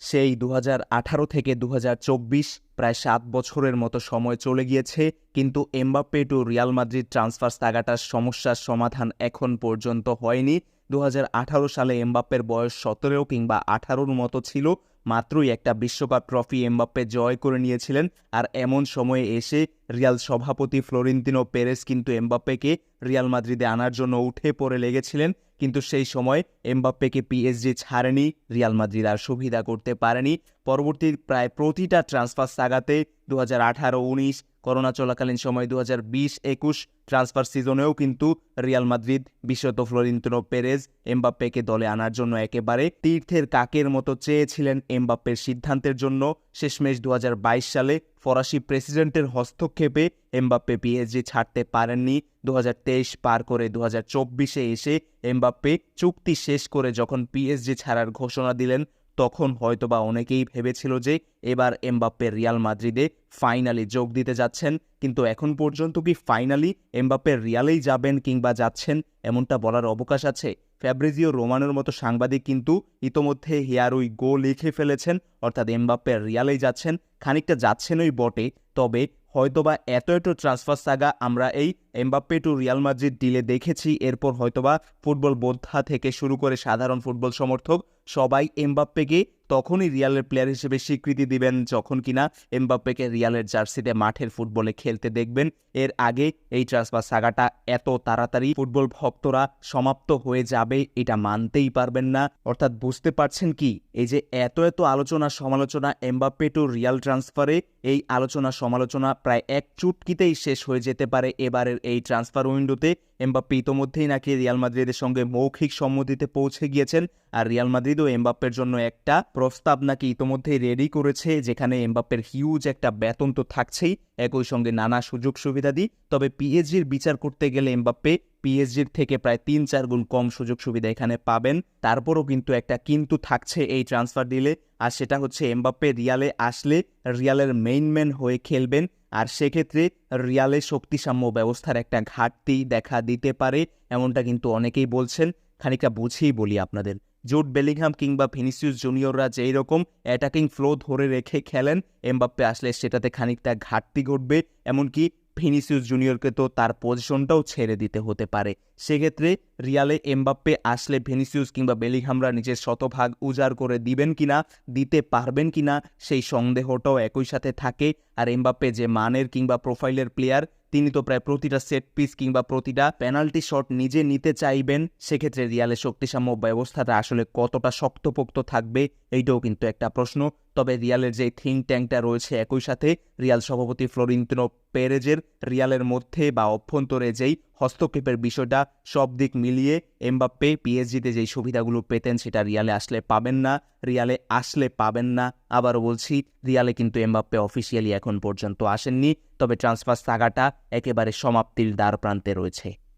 সেই দু হাজার আঠারো থেকে দু হাজার চব্বিশ প্রায় সাত বছরের মতো সময় চলে গিয়েছে, কিন্তু Mbappe to Real Madrid transfer তাগাটার সমস্যার সমাধান এখন পর্যন্ত হয়নি। দু হাজার আঠারো সালে এমবাপ্পের বয়স সতেরো কিংবা আঠারোর মতো ছিল মাত্রই একটা বিশ্বকাপ ট্রফি এমবাপ্পে জয় করে নিয়েছিলেন। আর এমন সময়ে এসে রিয়াল সভাপতি ফ্লোরেন্তিনো পেরেস কিন্তু এমবাপ্পেকে রিয়াল মাদ্রিদে আনার জন্য উঠে পড়ে লেগেছিলেন। কিন্তু সেই সময় এমবাপ্পেকে পিএসজি ছাড়েনি, রিয়াল মাদ্রিদ আর সুবিধা করতে পারেনি। পরবর্তী প্রায় প্রতিটা ট্রান্সফার সাগাতে দু হাজার আঠারো, উনিশ, করোনা চলাকালীন সময় দু হাজার বিশ, একুশ ট্রান্সফার সিজনেও কিন্তু রিয়াল মাদ্রিদ বিশেষত ফ্লোরিন্তিনো পেরেজ এমবাপ্পেকে দলে আনার জন্য একেবারে তীর্থের কাকের মতো চেয়েছিলেন এমবাপ্পের সিদ্ধান্তের জন্য। শেষমেশ দু হাজার বাইশ সালে ফরাসি প্রেসিডেন্টের হস্তক্ষেপে এমবাপ্পে পিএসজি ছাড়তে পারেননি। দু হাজার তেইশ পার করে দু হাজার এসে এমবাপ্পে চুক্তি শেষ করে যখন পিএসজি ছাড়ার ঘোষণা দিলেন তখন হয়তোবা অনেকেই ভেবেছিল যে এবার এমবাপ্পে রিয়াল মাদ্রিদে ফাইনালি যোগ দিতে যাচ্ছেন, কিন্তু এখন পর্যন্ত কি ফাইনালি এমবাপ্পে রিয়ালেই যাবেন কিংবা যাচ্ছেন এমনটা বলার অবকাশ আছে? ফ্যাব্রিজিও রোমানোর মতো সাংবাদিক কিন্তু ইতোমধ্যে হিয়ারুই গো লিখে ফেলেছেন, অর্থাৎ এমবাপ্পে রিয়ালেই যাচ্ছেন, খানিকটা যাচ্ছেনই বটে, তবে হয়তোবা এত এত ট্রান্সফার সাগা আমরা এই এমবাপ্পে টু রিয়াল মাদ্রিদ ডিলে দেখেছি, এরপর হয়তোবা ফুটবল বোদ্ধা থেকে শুরু করে সাধারণ ফুটবল সমর্থক সবাই এমবাপ্পেকে তখনই রিয়ালের প্লেয়ার হিসেবে স্বীকৃতি দিবেন। যখন কিনা এমবাপ্পেকে রিয়ালের জার্সিতে মাঠের ফুটবলে খেলতে দেখবেন, এর আগে এই ট্রান্সফার সাগাটা এত তাড়াতাড়ি ফুটবল ভক্তরা সমাপ্ত হয়ে যাবে এটা মানতেই পারবেন না। অর্থাৎ বুঝতে পারছেন কি? এই যে এত এত আলোচনা সমালোচনা এমবাপ্পে টু রিয়াল ট্রান্সফারে, এই আলোচনা সমালোচনা প্রায় এক চুটকিতেই শেষ হয়ে যেতে পারে এবারের এই ট্রান্সফার উইন্ডোতে। এমবাপ্পে ইতোমধ্যেই নাকি রিয়াল মাদ্রিদের সঙ্গে মৌখিক সম্মতিতে পৌঁছে গিয়েছেন। আর রিয়াল মাদ্রিদও এমবাপ্পের জন্য একটা প্রস্তাব নাকি ইতোমধ্যেই রেডি করেছে, যেখানে এমবাপ্পের হিউজ একটা বেতন তো থাকছেই। একই সঙ্গে নানা সুযোগ সুবিধা দিই। তবে পিএসজির বিচার করতে গেলে এমবাপ্পে পিএসজির থেকে প্রায় তিন চার গুণ কম সুযোগ সুবিধা এখানে পাবেন। তারপরও কিন্তু একটা কিন্তু থাকছে এই ট্রান্সফার ডিলে আর সেটা হচ্ছে এমবাপ্পে রিয়ালে আসলে রিয়ালের মেইন ম্যান হয়ে খেলবেন। আর সেক্ষেত্রে রিয়ালে শক্তিসাম্য ব্যবস্থার একটা ঘাটতি দেখা দিতে পারে, এমনটা কিন্তু অনেকেই বলছেন। খানিকটা বুঝিয়েই বলি আপনাদের। জুট বেলিংহাম কিংবা ভিনিসিয়াস জুনিয়ররা যেই রকম অ্যাটাকিং ফ্লো ধরে রেখে খেলেন, এমবাপ্পে আসলে সেটাতে খানিকটা ঘাটতি ঘটবে, এমনকি ভিনিসিয়াস জুনিয়রকে তো তার পজিশনটাও ছেড়ে দিতে হতে পারে। সেক্ষেত্রে রিয়ালে এমবাপ্পে আসলে ভেনিসিউস কিংবা বেলিংহামরা নিজের শতভাগ উজাড় করে দিবেন কিনা, দিতে পারবেন কিনা, সেই সন্দেহটাও একই সাথে থাকে। আর এমবাপ্পে যে মানের কিংবা প্রোফাইলের প্লেয়ার তিনি তো প্রায় প্রতিটা সেট পিস কিংবা প্রতিটা পেনাল্টি শট নিজে নিতে চাইবেন, সেক্ষেত্রে রিয়ালের শক্তিসাম্য ব্যবস্থাটা আসলে কতটা শক্তপোক্ত থাকবে, এইটাও কিন্তু একটা প্রশ্ন। তবে রিয়ালের যে থিঙ্ক ট্যাঙ্কটা রয়েছে একই সাথে, রিয়াল সভাপতি ফ্লোরিন্তিনো পেরেজের রিয়ালের মধ্যে বা অভ্যন্তরে যেই হস্তক্ষেপের বিষয়টা সব দিক মিলিয়ে এমবাপ্পে পিএসজিতে যেই সুবিধাগুলো পেতেন সেটা রিয়ালে আসলে পাবেন না, রিয়ালে আসলে পাবেন না। আবারও বলছি, রিয়ালে কিন্তু এমবাপ্পে অফিসিয়ালি এখন পর্যন্ত আসেননি, তবে ট্রান্সফার সাগাটা একেবারে সমাপ্তির দ্বার প্রান্তে রয়েছে।